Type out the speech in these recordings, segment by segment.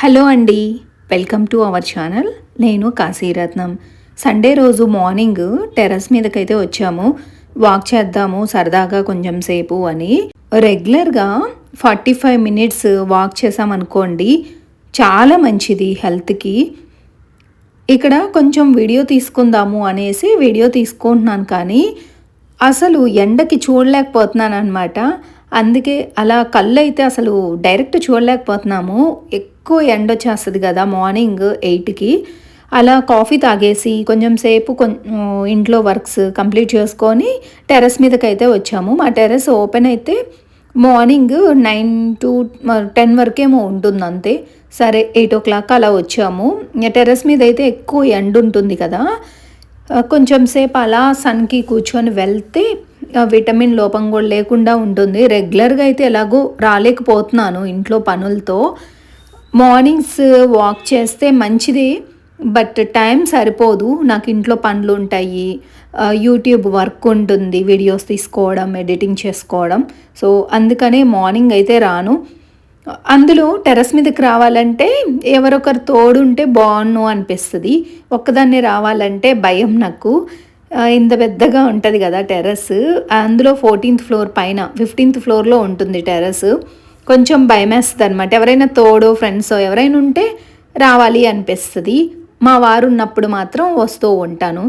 Hello అండి. Welcome to our channel. నేను Kasiratnam. Sunday రోజు మార్నింగ్ టెర్రస్ మీదకైతే వచ్చాము. వాక్ చేద్దాము సరదాగా కొంచెం సేపు అని. రెగ్యులర్గా ఫార్టీ ఫైవ్ మినిట్స్ వాక్ చేసామనుకోండి చాలా మంచిది హెల్త్కి. ఇక్కడ కొంచెం వీడియో తీసుకుందాము అనేసి వీడియో తీసుకుంటున్నాను కానీ అసలు ఎండకి చూడలేకపోతున్నాను అనమాట అందుకే అలా కళ్ళు అయితే అసలు డైరెక్ట్ చూడలేకపోతున్నాము. ఎక్కువ ఎండ వచ్చేస్తుంది కదా మార్నింగ్ ఎయిట్కి. అలా కాఫీ తాగేసి కొంచెం సేపు కొం ఇంట్లో వర్క్స్ కంప్లీట్ చేసుకొని టెర్రస్ మీదకైతే వచ్చాము. మా టెర్రస్ ఓపెన్ అయితే మార్నింగ్ నైన్ టు టెన్ వరకేమో ఉంటుంది అంతే. సరే ఎయిట్ ఓ క్లాక్ అలా వచ్చాము. టెర్రస్ మీద అయితే ఎక్కువ ఎండ ఉంటుంది కదా. కొంచెం సేపు అలా సన్కి కూర్చొని వెళ్తే విటమిన్ లోపం కూడా లేకుండా ఉంటుంది. రెగ్యులర్గా అయితే ఎలాగో రాలేకపోతున్నాను ఇంట్లో పనులతో. మార్నింగ్స్ వాక్ uh, చేస్తే మంచిది బట్ టైం సరిపోదు. నాకు ఇంట్లో పనులు ఉంటాయి. యూట్యూబ్ వర్క్ ఉంటుంది వీడియోస్ తీసుకోవడం ఎడిటింగ్ చేసుకోవడం. సో అందుకనే మార్నింగ్ అయితే రాను. అందులో టెర్రస్ మీదకి రావాలంటే ఎవరొకరు తోడుంటే బాగున్ను అనిపిస్తుంది. ఒక్కదాన్ని రావాలంటే భయం నాకు. ఇంత పెద్దగా ఉంటుంది కదా టెర్రస్ అందులో ఫోర్టీన్త్ ఫ్లోర్ పైన ఫిఫ్టీన్త్ ఫ్లోర్లో ఉంటుంది టెర్రస్ కొంచెం భయమేస్తుంది అనమాట ఎవరైనా తోడో ఫ్రెండ్స్ ఎవరైనా ఉంటే రావాలి అనిపిస్తుంది. మా వారు ఉన్నప్పుడు మాత్రం వస్తూ ఉంటాను.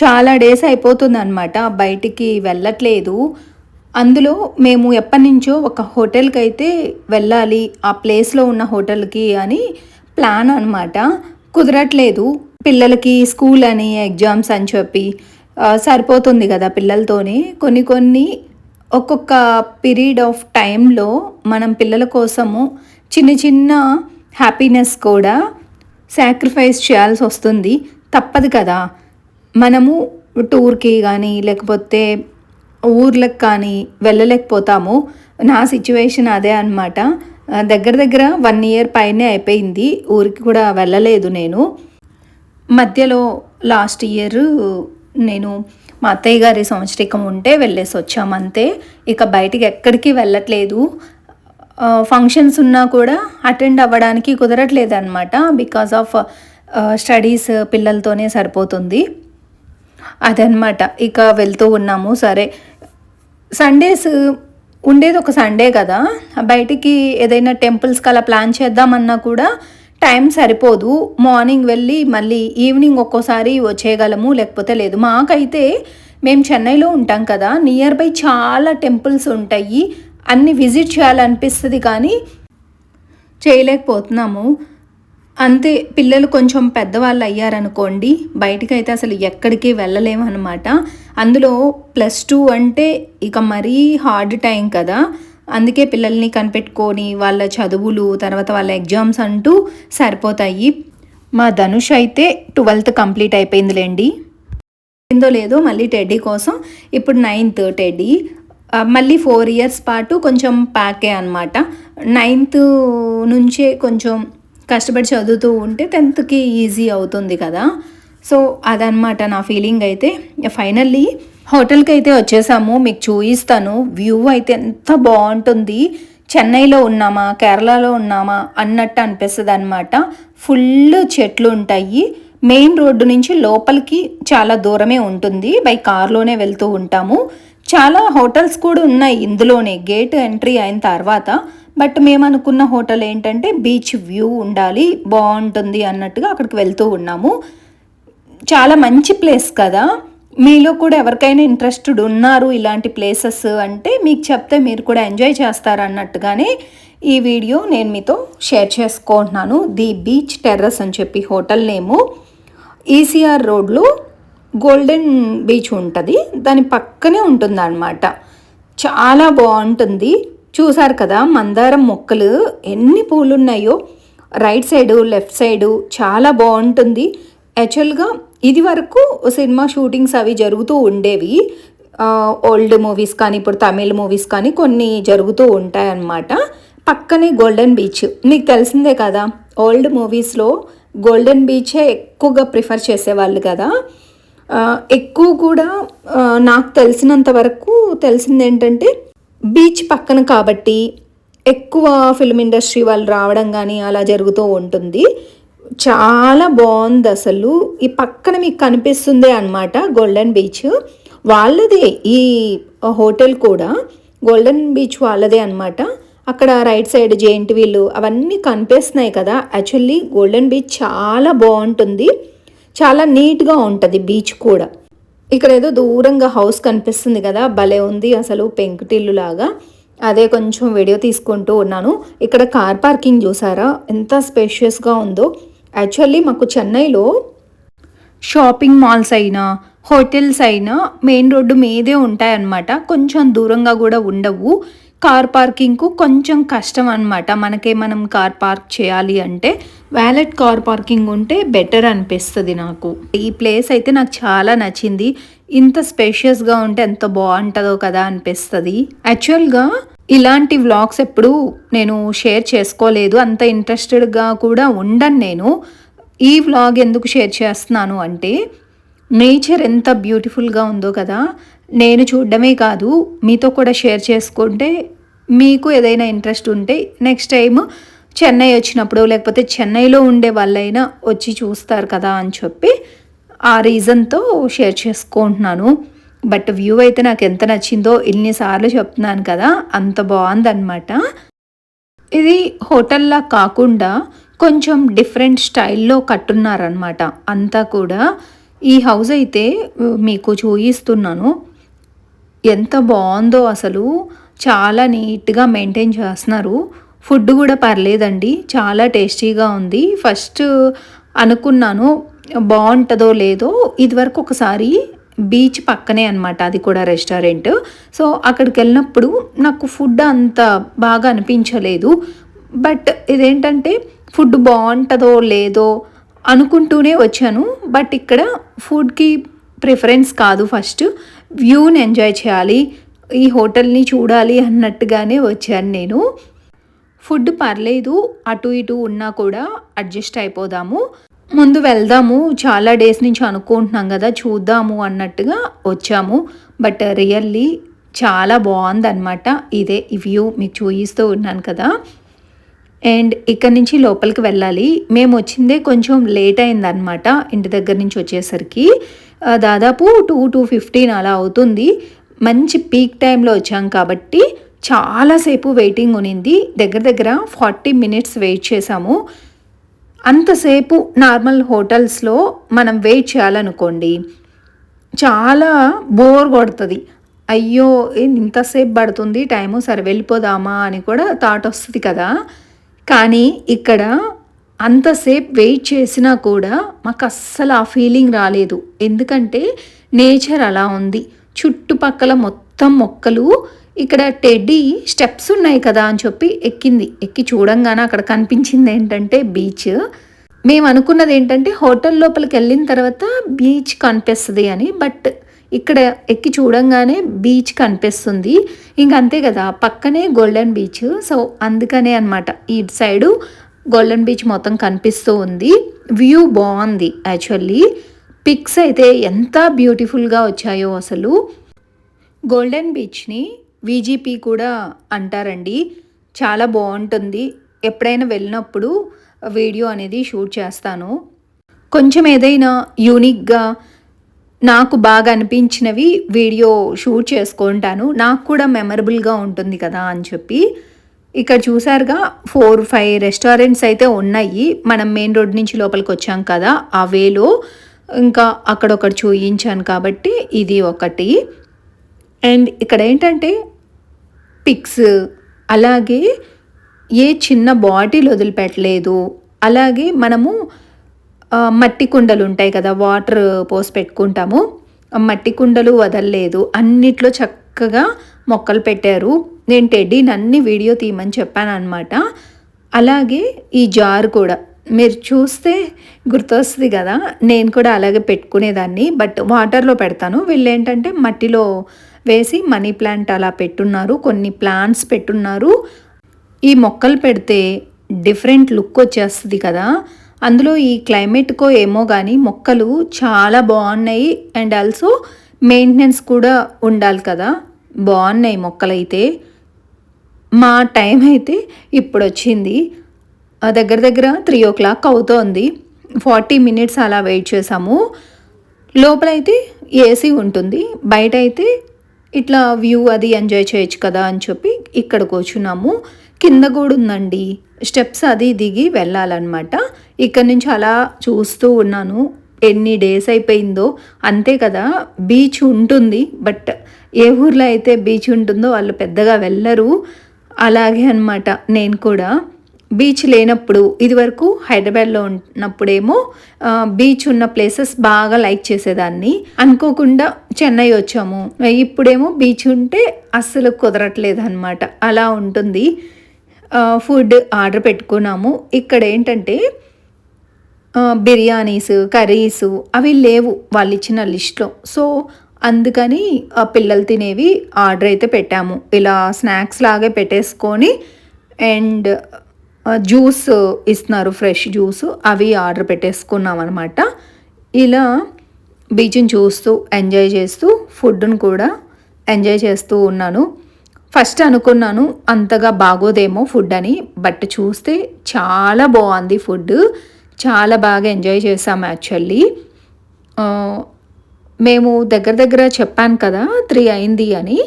చాలా డేస్ అయిపోతుంది అనమాట బయటికి వెళ్ళట్లేదు. అందులో మేము ఎప్పటి నుంచో ఒక హోటల్కి అయితే వెళ్ళాలి ఆ ప్లేస్లో ఉన్న హోటల్కి అని ప్లాన్ అనమాట కుదరట్లేదు. పిల్లలకి స్కూల్ అని ఎగ్జామ్స్ అని చెప్పి సరిపోతుంది కదా పిల్లలతోనే. కొన్ని కొన్ని ఒక్కొక్క పీరియడ్ ఆఫ్ టైంలో మనం పిల్లల కోసము చిన్న చిన్న హ్యాపీనెస్ కూడా సాక్రిఫైస్ చేయాల్సి వస్తుంది. తప్పదు కదా. మనము టూర్కి కానీ లేకపోతే ఊర్లకు కానీ వెళ్ళలేకపోతాము. నా సిచ్యువేషన్ అదే అనమాట దగ్గర దగ్గర వన్ ఇయర్ పైనే అయిపోయింది. ఊరికి కూడా వెళ్ళలేదు నేను. మధ్యలో లాస్ట్ ఇయర్ నేను మా అత్తయ్య గారి సంవత్సరికం ఉంటే వెళ్ళేసి వచ్చామంతే ఇక బయటికి ఎక్కడికి వెళ్ళట్లేదు. ఫంక్షన్స్ ఉన్నా కూడా అటెండ్ అవ్వడానికి కుదరట్లేదు అనమాట బికాస్ ఆఫ్ స్టడీస్ పిల్లలతోనే సరిపోతుంది. అదనమాట ఇక వెళ్తూ ఉన్నాము. సరే. సండేస్ ఉండేది ఒక సండే కదా. బయటికి ఏదైనా టెంపుల్స్కి అలా ప్లాన్ చేద్దామన్నా కూడా టైం సరిపోదు. మార్నింగ్ వెళ్ళి మళ్ళీ ఈవినింగ్ ఒక్కోసారి వచ్చేయగలము లేకపోతే లేదు. మాకైతే మేము చెన్నైలో ఉంటాం కదా నియర్ బై చాలా టెంపుల్స్ ఉంటాయి. అన్ని విజిట్ చేయాలనిపిస్తుంది కానీ చేయలేకపోతున్నాము. అంతే పిల్లలు కొంచెం పెద్దవాళ్ళు అయ్యారనుకోండి బయటకైతే అసలు ఎక్కడికి వెళ్ళలేమన్నమాట. అందులో ప్లస్ టూ అంటే ఇక మరీ హార్డ్ టైం కదా. అందుకే పిల్లల్ని కనిపెట్టుకొని వాళ్ళ చదువులు తర్వాత వాళ్ళ ఎగ్జామ్స్ అంటూ సరిపోతాయి. మా ధనుష్ అయితే ట్వెల్త్ కంప్లీట్ అయిపోయిందిలేండి. ఏందో లేదో మళ్ళీ టెడ్డీ కోసం. ఇప్పుడు నైన్త్ టెడ్డీ. మళ్ళీ ఫోర్ ఇయర్స్ పాటు కొంచెం ప్యాకే అనమాట నైన్త్ నుంచే కొంచెం కష్టపడి చదువుతూ ఉంటే టెన్త్కి ఈజీ అవుతుంది కదా. సో అదనమాట నా ఫీలింగ్ అయితే. ఫైనల్లీ హోటల్కి అయితే వచ్చేసాము మీకు చూపిస్తాను వ్యూ అయితే ఎంత బాగుంటుంది. చెన్నైలో ఉన్నామా కేరళలో ఉన్నామా అన్నట్టు అనిపిస్తుంది అనమాట ఫుల్ చెట్లు ఉంటాయి. మెయిన్ రోడ్డు నుంచి లోపలికి చాలా దూరమే ఉంటుంది. బై కార్లోనే వెళ్తూ ఉంటాము. చాలా హోటల్స్ కూడా ఉన్నాయి ఇందులోనే. గేట్ ఎంట్రీ అయిన తర్వాత. బట్ మేము అనుకున్న హోటల్ ఏంటంటే బీచ్ వ్యూ ఉండాలి బాగుంటుంది అన్నట్టుగా అక్కడికి వెళ్తూ ఉన్నాము. చాలా మంచి ప్లేస్ కదా. మీలో కూడా ఎవరికైనా ఇంట్రెస్టెడ్ ఉన్నారు ఇలాంటి ప్లేసెస్ అంటే మీకు చెప్తే మీరు కూడా ఎంజాయ్ చేస్తారు అన్నట్టుగానే ఈ వీడియో నేను మీతో షేర్ చేసుకుంటున్నాను. ది బీచ్ టెర్రస్ అని చెప్పి హోటల్ నేము. ఈసీఆర్ రోడ్లో గోల్డెన్ బీచ్ ఉంటుంది. దాని పక్కనే ఉంటుంది అనమాట చాలా బాగుంటుంది. చూసారు కదా మందారం మొక్కలు ఎన్ని పూలు ఉన్నాయో రైట్ సైడు లెఫ్ట్ సైడు చాలా బాగుంటుంది. యాక్చువల్గా ఇది వరకు సినిమా షూటింగ్స్ అవి జరుగుతూ ఉండేవి. ఓల్డ్ మూవీస్ కానీ ఇప్పుడు తమిళ్ మూవీస్ కానీ కొన్ని జరుగుతూ ఉంటాయన్నమాట. పక్కనే గోల్డెన్ బీచ్ మీకు తెలిసిందే కదా ఓల్డ్ మూవీస్లో గోల్డెన్ బీచే ఎక్కువగా ప్రిఫర్ చేసేవాళ్ళు కదా. ఎక్కువ కూడా నాకు తెలిసినంత వరకు తెలిసింది ఏంటంటే బీచ్ పక్కన కాబట్టి ఎక్కువ ఫిల్మ్ ఇండస్ట్రీ వాళ్ళు రావడం కానీ అలా జరుగుతూ ఉంటుంది. చాలా బాగుంది అసలు. ఈ పక్కన మీకు కనిపిస్తుంది అనమాట గోల్డెన్ బీచ్ వాళ్ళదే ఈ హోటల్ కూడా. గోల్డెన్ బీచ్ వాళ్ళదే అనమాట అక్కడ రైట్ సైడ్ జేంట్ వీళ్ళు అవన్నీ కనిపిస్తున్నాయి కదా. యాక్చువల్లీ గోల్డెన్ బీచ్ చాలా బాగుంటుంది. చాలా నీట్గా ఉంటుంది బీచ్ కూడా. ఇక్కడ ఏదో దూరంగా హౌస్ కనిపిస్తుంది కదా. భలే ఉంది అసలు పెంకుటిల్లు లాగా. అదే కొంచెం వీడియో తీసుకుంటూ ఉన్నాను. ఇక్కడ కార్ పార్కింగ్ చూసారా? ఎంత స్పేషియస్గా ఉందో. యాక్చువల్లీ మాకు చెన్నైలో షాపింగ్ మాల్స్ అయినా హోటల్స్ అయినా మెయిన్ రోడ్డు మీదే ఉంటాయన్నమాట. కొంచెం దూరంగా కూడా ఉండవు. కార్ పార్కింగ్కు కొంచెం కష్టం అనమాట మనకే మనం కార్ పార్క్ చేయాలి అంటే వ్యాలెట్ కార్ పార్కింగ్ ఉంటే బెటర్ అనిపిస్తుంది నాకు. ఈ ప్లేస్ అయితే నాకు చాలా నచ్చింది. ఇంత స్పేషియస్గా ఉంటే ఎంత బాగుంటుందో కదా అనిపిస్తుంది. యాక్చువల్గా ఇలాంటి వ్లాగ్స్ ఎప్పుడు నేను షేర్ చేసుకోలేదు. అంత ఇంట్రెస్టెడ్గా కూడా ఉండను నేను. ఈ వ్లాగ్ ఎందుకు షేర్ చేస్తున్నాను అంటే నేచర్ ఎంత బ్యూటిఫుల్గా ఉందో కదా. నేను చూడడమే కాదు మీతో కూడా షేర్ చేసుకుంటే మీకు ఏదైనా ఇంట్రెస్ట్ ఉంటే నెక్స్ట్ టైం చెన్నై వచ్చినప్పుడు లేకపోతే చెన్నైలో ఉండే వాళ్ళైనా వచ్చి చూస్తారు కదా అని చెప్పి ఆ రీజన్తో షేర్ చేసుకుంటున్నాను. బట్ వ్యూ అయితే నాకు ఎంత నచ్చిందో ఇన్నిసార్లు చెప్తున్నాను కదా అంత బాగుందన్నమాట. ఇది హోటల్లా కాకుండా కొంచెం డిఫరెంట్ స్టైల్లో కట్టున్నారనమాట అంతా కూడా ఈ హౌస్ అయితే మీకు చూపిస్తున్నాను ఎంత బాగుందో అసలు. చాలా నీట్గా మెయింటైన్ చేస్తున్నారు. ఫుడ్ కూడా పర్లేదండి. చాలా టేస్టీగా ఉంది. ఫస్ట్ అనుకున్నాను బాగుంటుందో లేదో ఇదివరకు ఒకసారి బీచ్ పక్కనే అనమాట అది కూడా రెస్టారెంట్. సో అక్కడికి వెళ్ళినప్పుడు నాకు ఫుడ్ అంత బాగా అనిపించలేదు. బట్ ఇదేంటంటే ఫుడ్ బాగుంటుందో లేదో అనుకుంటూనే వచ్చాను. బట్ ఇక్కడ ఫుడ్కి ప్రిఫరెన్స్ కాదు ఫస్ట్. వ్యూని ఎంజాయ్ చేయాలి ఈ హోటల్ని చూడాలి అన్నట్టుగానే వచ్చాను నేను. ఫుడ్ పర్లేదు అటు ఇటు ఉన్నా కూడా అడ్జస్ట్ అయిపోదాము. ముందు వెళ్దాము చాలా డేస్ నుంచి అనుకుంటున్నాం కదా చూద్దాము అన్నట్టుగా వచ్చాము. బట్ రియల్లీ చాలా బాగుందన్నమాట ఇదే ఈ వ్యూ మీకు చూపిస్తూ ఉన్నాను కదా. అండ్ ఇక్కడ నుంచి లోపలికి వెళ్ళాలి. మేము వచ్చిందే కొంచెం లేట్ అయిందనమాట ఇంటి దగ్గర నుంచి వచ్చేసరికి. దాదాపు టూ టూ ఫిఫ్టీన్ అలా అవుతుంది. మంచి పీక్ టైంలో వచ్చాం కాబట్టి చాలాసేపు వెయిటింగ్ ఉనింది దగ్గర దగ్గర ఫార్టీ మినిట్స్ వెయిట్ చేసాము అంతసేపు నార్మల్ హోటల్స్లో మనం వెయిట్ చేయాలనుకోండి చాలా బోర్ కొడుతుంది. అయ్యో ఇంతసేపు పడుతుంది టైము సరే వెళ్ళిపోదామా అని కూడా థాట్ వస్తుంది కదా. కానీ ఇక్కడ అంతసేపు వెయిట్ చేసినా కూడా మాకు అస్సలు ఆ ఫీలింగ్ రాలేదు. ఎందుకంటే నేచర్ అలా ఉంది. చుట్టుపక్కల మొత్తం మొత్తం మొక్కలు ఇక్కడ టెడ్డీ స్టెప్స్ ఉన్నాయి కదా అని చెప్పి ఎక్కింది. ఎక్కి చూడంగానే అక్కడ కనిపించింది ఏంటంటే బీచ్. మేము అనుకున్నది ఏంటంటే హోటల్ లోపలికి వెళ్ళిన తర్వాత బీచ్ కనిపిస్తుంది అని బట్ ఇక్కడ ఎక్కి చూడంగానే బీచ్ కనిపిస్తుంది. ఇంక అంతే కదా పక్కనే గోల్డెన్ బీచ్. సో అందుకనే అనమాట ఈ సైడు గోల్డెన్ బీచ్ మొత్తం కనిపిస్తూ ఉంది. వ్యూ బాగుంది యాక్చువల్లీ. పిక్స్ అయితే ఎంత బ్యూటిఫుల్గా వచ్చాయో అసలు. గోల్డెన్ బీచ్ని వీజీపీ కూడా అంటారండి. చాలా బాగుంటుంది. ఎప్పుడైనా వెళ్ళినప్పుడు వీడియో అనేది షూట్ చేస్తాను. కొంచెం ఏదైనా యూనిక్గా నాకు బాగా అనిపించినవి వీడియో షూట్ చేసుకుంటాను. నాకు కూడా మెమరబుల్గా ఉంటుంది కదా అని చెప్పి. ఇక్కడ చూసారుగా ఫోర్ ఫైవ్ రెస్టారెంట్స్ అయితే ఉన్నాయి. మనం మెయిన్ రోడ్ నుంచి లోపలికి వచ్చాం కదా ఆ వేలో. ఇంకా అక్కడొకటి చూయించాను కాబట్టి ఇది ఒకటి. అండ్ ఇక్కడ ఏంటంటే పిక్స్ అలాగే ఏ చిన్న బాటిల్ వదిలిపెట్టలేదు. అలాగే మనము మట్టి కుండలు ఉంటాయి కదా వాటర్ పోసి పెట్టుకుంటాము. మట్టి కుండలు వదలలేదు. అన్నిట్లో చక్కగా మొక్కలు పెట్టారు. నేను టెడ్డీని అన్ని వీడియో తీయమని చెప్పాను అనమాట అలాగే ఈ జార్ కూడా. మీరు చూస్తే గుర్తొస్తుంది కదా నేను కూడా అలాగే పెట్టుకునేదాన్ని. బట్ వాటర్లో పెడతాను. వీళ్ళు ఏంటంటే మట్టిలో వేసి మనీ ప్లాంట్ అలా పెట్టున్నారు. కొన్ని ప్లాంట్స్ పెట్టున్నారు. ఈ మొక్కలు పెడితే డిఫరెంట్ లుక్ వచ్చేస్తుంది కదా. అందులో ఈ క్లైమేట్కో ఏమో కానీ మొక్కలు చాలా బాగున్నాయి. అండ్ ఆల్సో మెయింటెనెన్స్ కూడా ఉండాలి కదా. బాగున్నాయి మొక్కలైతే. మా టైం అయితే ఇప్పుడు వచ్చింది ఆ దగ్గర దగ్గర త్రీ ఓ క్లాక్ అవుతోంది. ఫార్టీ మినిట్స్ అలా వెయిట్ చేసాము లోపలైతే ఏసీ ఉంటుంది. బయట అయితే ఇట్లా వ్యూ అది ఎంజాయ్ చేయొచ్చు కదా అని చెప్పి ఇక్కడ కూర్చున్నాము. కింద కూడా ఉందండి. స్టెప్స్ అది దిగి వెళ్ళాలన్నమాట. ఇక్కడ నుంచి అలా చూస్తూ ఉన్నాను. ఎన్ని డేస్ అయిపోయిందో. అంతే కదా బీచ్ ఉంటుంది. బట్ ఏ ఊర్లో అయితే బీచ్ ఉంటుందో వాళ్ళు పెద్దగా వెళ్ళరు. అలాగే అనమాట నేను కూడా. బీచ్ లేనప్పుడు ఇదివరకు హైదరాబాద్లో ఉన్నప్పుడేమో బీచ్ ఉన్న ప్లేసెస్ బాగా లైక్ చేసేదాన్ని. అనుకోకుండా చెన్నై వచ్చాము. ఇప్పుడేమో బీచ్ ఉంటే అస్సలు కుదరట్లేదు అనమాట అలా ఉంటుంది. ఫుడ్ ఆర్డర్ పెట్టుకున్నాము. ఇక్కడ ఏంటంటే బిర్యానీస్ కర్రీస్ అవి లేవు వాళ్ళు ఇచ్చిన లిస్ట్లో. సో అందుకని ఆ పిల్లలు తినేవి ఆర్డర్ అయితే పెట్టాము. ఇలా స్నాక్స్ లాగే పెట్టేసుకొని అండ్ జ్యూస్ ఇస్తున్నారు ఫ్రెష్ జ్యూస్. అవి ఆర్డర్ పెట్టేసుకున్నాం అనమాట ఇలా బీచ్ని చూస్తూ ఎంజాయ్ చేస్తూ ఫుడ్ను కూడా ఎంజాయ్ చేస్తూ ఉన్నాను. ఫస్ట్ అనుకున్నాను అంతగా బాగోదేమో ఫుడ్ అని బట్ చూస్తే చాలా బాగుంది ఫుడ్. చాలా బాగా ఎంజాయ్ చేసాము యాక్చువల్లీ. మేము దగ్గర దగ్గర చెప్పాను కదా త్రీ అయింది అని.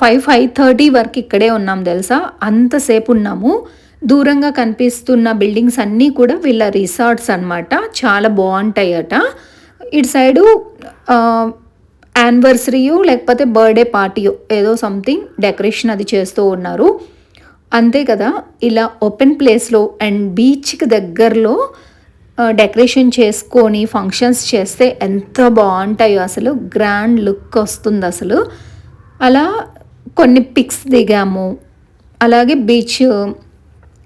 ఫైవ్ ఫైవ్ థర్టీ వరకు ఇక్కడే ఉన్నాం తెలుసా? అంతసేపు ఉన్నాము. దూరంగా కనిపిస్తున్న బిల్డింగ్స్ అన్నీ కూడా వీళ్ళ రిసార్ట్స్ అనమాట చాలా బాగుంటాయట. ఇటు సైడు యానివర్సరీయో లేకపోతే బర్త్డే పార్టీయో ఏదో సంథింగ్ డెకరేషన్ అది చేస్తూ ఉన్నారు. అంతే కదా ఇలా ఓపెన్ ప్లేస్లో అండ్ బీచ్కి దగ్గరలో డెకరేషన్ చేసుకొని ఫంక్షన్స్ చేస్తే ఎంత బాగుంటాయో అసలు. గ్రాండ్ లుక్ వస్తుంది అసలు. అలా కొన్ని పిక్స్ దిగాము. అలాగే బీచ్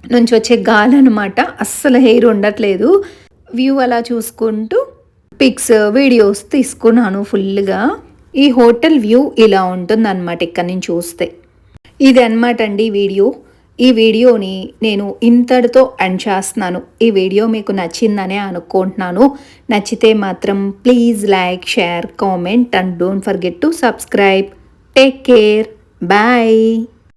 నుంచి వచ్చే గాలి అనమాట అస్సలు హెయిర్ ఉండట్లేదు. వ్యూ అలా చూసుకుంటూ పిక్స్ వీడియోస్ తీసుకున్నాను ఫుల్గా. ఈ హోటల్ వ్యూ ఇలా ఉంటుందన్నమాట ఇక్కడ నుంచి చూస్తే. ఇది అనమాట అండి వీడియో. ఈ వీడియోని నేను ఇంతటితో ఎండ్ చేస్తున్నాను. ఈ వీడియో మీకు నచ్చిందనే అనుకుంటున్నాను. నచ్చితే మాత్రం please like share comment and don't forget to subscribe take care bye